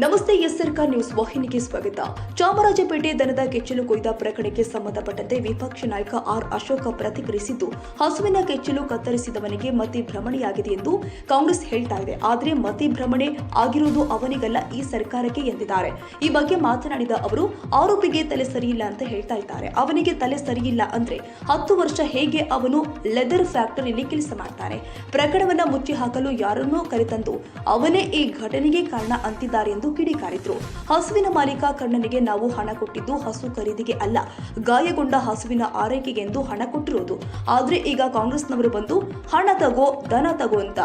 ನಮಸ್ತೆ ಎಸ್ ಸರ್ಕಾರ್ ನ್ಯೂಸ್ ವಾಹಿನಿಗೆ ಸ್ವಾಗತ. ಚಾಮರಾಜಪೇಟೆ ದನದ ಕೆಚ್ಚಲು ಕೊಯ್ದ ಪ್ರಕರಣಕ್ಕೆ ಸಂಬಂಧಪಟ್ಟಂತೆ ವಿಪಕ್ಷ ನಾಯಕ ಆರ್ ಅಶೋಕ ಪ್ರತಿಕ್ರಿಯಿಸಿದ್ದು, ಹಸುವಿನ ಕೆಚ್ಚಲು ಕತ್ತರಿಸಿದವನಿಗೆ ಮತಿ ಭ್ರಮಣೆಯಾಗಿದೆ ಎಂದು ಕಾಂಗ್ರೆಸ್ ಹೇಳ್ತಾ ಇದೆ. ಆದರೆ ಮತಿ ಭ್ರಮಣೆ ಆಗಿರುವುದು ಅವನಿಗಲ್ಲ, ಈ ಸರ್ಕಾರಕ್ಕೆ ಎಂದಿದ್ದಾರೆ. ಈ ಬಗ್ಗೆ ಮಾತನಾಡಿದ ಅವರು, ಆರೋಪಿಗೆ ತಲೆ ಸರಿಯಿಲ್ಲ ಅಂತ ಹೇಳ್ತಾ ಇದ್ದಾರೆ. ಅವನಿಗೆ ತಲೆ ಸರಿಯಿಲ್ಲ ಅಂದ್ರೆ ಹತ್ತು ವರ್ಷ ಹೇಗೆ ಅವನು ಲೆದರ್ ಫ್ಯಾಕ್ಟರಿಯಲ್ಲಿ ಕೆಲಸ ಮಾಡ್ತಾನೆ? ಪ್ರಕರಣವನ್ನ ಮುಚ್ಚಿ ಹಾಕಲು ಯಾರನ್ನೂ ಕರೆತಂದು ಅವನೇ ಈ ಘಟನೆಗೆ ಕಾರಣ ಅಂತಿದ್ದಾರೆ ಎಂದು ಕಿಡಿಕಾರಿದ್ರು ಹಸುವಿನ ಮಾಲೀಕ ಕಣ್ಣನಿಗೆ ನಾವು ಹಣ ಕೊಟ್ಟಿದ್ದು ಹಸು ಖರೀದಿಗೆ ಅಲ್ಲ, ಗಾಯಗೊಂಡ ಹಸುವಿನ ಆರೈಕೆಗೆ ಎಂದು ಹಣ ಕೊಟ್ಟಿರೋದು. ಆದ್ರೆ ಈಗ ಕಾಂಗ್ರೆಸ್ನವರು ಬಂದು ಹಣ ತಗೋ, ದನ ತಗೋ ಅಂತ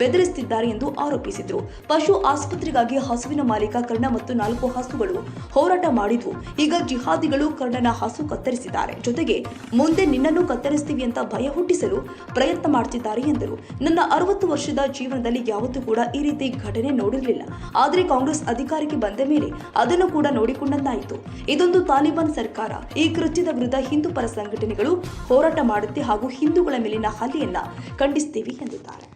ಬೆದರಿಸುತ್ತಿದ್ದಾರೆ ಎಂದು ಆರೋಪಿಸಿದ್ರು. ಪಶು ಆಸ್ಪತ್ರೆಗಾಗಿ ಹಸುವಿನ ಮಾಲೀಕ ಕರ್ಣ ಮತ್ತು ನಾಲ್ಕು ಹಸುಗಳು ಹೋರಾಟ ಮಾಡಿದ್ವು. ಈಗ ಜಿಹಾದಿಗಳು ಕರ್ಣನ ಹಸು ಕತ್ತರಿಸಿದ್ದಾರೆ. ಜೊತೆಗೆ ಮುಂದೆ ನಿನ್ನನ್ನು ಕತ್ತರಿಸ್ತೀವಿ ಅಂತ ಭಯ ಹುಟ್ಟಿಸಲು ಪ್ರಯತ್ನ ಮಾಡ್ತಿದ್ದಾರೆ ಎಂದರು. ನನ್ನ ಅರವತ್ತು ವರ್ಷದ ಜೀವನದಲ್ಲಿ ಯಾವತ್ತೂ ಕೂಡ ಈ ರೀತಿ ಘಟನೆ ನೋಡಿರಲಿಲ್ಲ. ಆದರೆ ಕಾಂಗ್ರೆಸ್ ಅಧಿಕಾರಕ್ಕೆ ಬಂದ ಮೇಲೆ ಅದನ್ನು ಕೂಡ ನೋಡಿಕೊಂಡಂತಾಯಿತು. ಇದೊಂದು ತಾಲಿಬಾನ್ ಸರ್ಕಾರ. ಈ ಕೃತ್ಯದ ವಿರುದ್ಧ ಹಿಂದೂ ಪರ ಸಂಘಟನೆಗಳು ಹೋರಾಟ ಮಾಡುತ್ತೆ ಹಾಗೂ ಹಿಂದೂಗಳ ಮೇಲಿನ ಹಲ್ಲೆಯನ್ನ ಖಂಡಿಸ್ತೀವಿ ಎಂದಿದ್ದಾರೆ.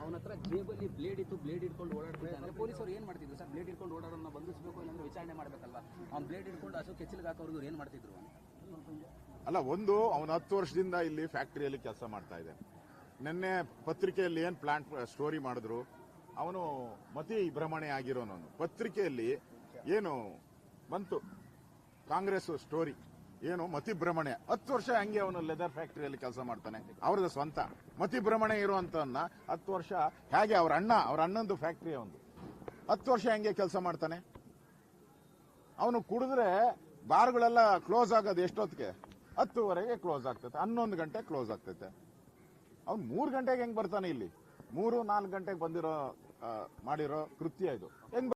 ಅವನ ಹತ್ರ ಜೇಬಲ್ಲಿ ಬ್ಲೇಡ್ ಇತ್ತು ಬ್ಲೇಡ್ ಇಟ್ಕೊಂಡು ಓಡಾಡ್ತಿದ್ದಾನೆ. ಪೊಲೀಸರು ಏನು ಮಾಡ್ತಿದ್ರು ಸರ್? ಬ್ಲೇಡ್ ಇಟ್ಕೊಂಡು ಓಡಾಡೋನ್ನ ಬಂಧಿಸಬೇಕು ಇಲ್ಲಾಂದ್ರೆ ವಿಚಾರಣೆ ಮಾಡಬೇಕಲ್ವಾ? ಅವ್ನು ಬ್ಲೇಡ್ ಇಟ್ಕೊಂಡು ಅಶೋಕ್ ಕೆಚ್ಚಲಿಗೆ ಹಾಕೋರ್ಗು ಏನು ಮಾಡ್ತಿದ್ರು ಅಲ್ಲ, ಒಂದು, ಅವನು ಹತ್ತು ವರ್ಷದಿಂದ ಇಲ್ಲಿ ಫ್ಯಾಕ್ಟರಿಯಲ್ಲಿ ಕೆಲಸ ಮಾಡ್ತಾ ಇದೆ ನಿನ್ನೆ ಪತ್ರಿಕೆಯಲ್ಲಿ ಏನ್ ಪ್ಲಾಂಟ್ ಸ್ಟೋರಿ ಮಾಡಿದ್ರು? ಅವನು ಮತಿ ಭ್ರಮಣೆ ಆಗಿರೋನು ಪತ್ರಿಕೆಯಲ್ಲಿ ಏನು ಬಂತು? ಕಾಂಗ್ರೆಸ್ ಸ್ಟೋರಿ ಏನು ಮತಿ ಭ್ರಮಣೆ. ಹತ್ತು ವರ್ಷ ಹಂಗೆ ಅವನು ಲೆದರ್ ಫ್ಯಾಕ್ಟರಿಯಲ್ಲಿ ಕೆಲಸ ಮಾಡ್ತಾನೆ. ಅವ್ರದ ಸ್ವಂತ. ಮತಿ ಭ್ರಮಣೆ ಇರುವಂತವನ್ನ ಹತ್ತು ವರ್ಷ ಹೇಗೆ ಅವ್ರ ಅಣ್ಣ, ಅವ್ರ ಅಣ್ಣಂದು ಫ್ಯಾಕ್ಟರಿ ಅವನು ಹತ್ತು ವರ್ಷ ಹೆಂಗೆ ಕೆಲಸ ಮಾಡ್ತಾನೆ? ಅವನು ಕುಡಿದ್ರೆ ಬಾರ್ಗಳೆಲ್ಲ ಕ್ಲೋಸ್ ಆಗೋದು ಎಷ್ಟೊತ್ತಿಗೆ? ಹತ್ತುವರೆಗೆ ಕ್ಲೋಸ್ ಆಗ್ತೈತೆ ಹನ್ನೊಂದು ಗಂಟೆ ಕ್ಲೋಸ್ ಆಗ್ತೈತೆ. ಅವ್ನು ಮೂರು ಗಂಟೆಗೆ ಹೆಂಗ್ ಬರ್ತಾನೆ ಇಲ್ಲಿ? ಮೂರು ನಾಲ್ಕು ಗಂಟೆಗೆ ಬಂದಿರೋ ಮಾಡಿರೋ ಕೃತ್ಯ ಇದು. ಹೆಂಗ್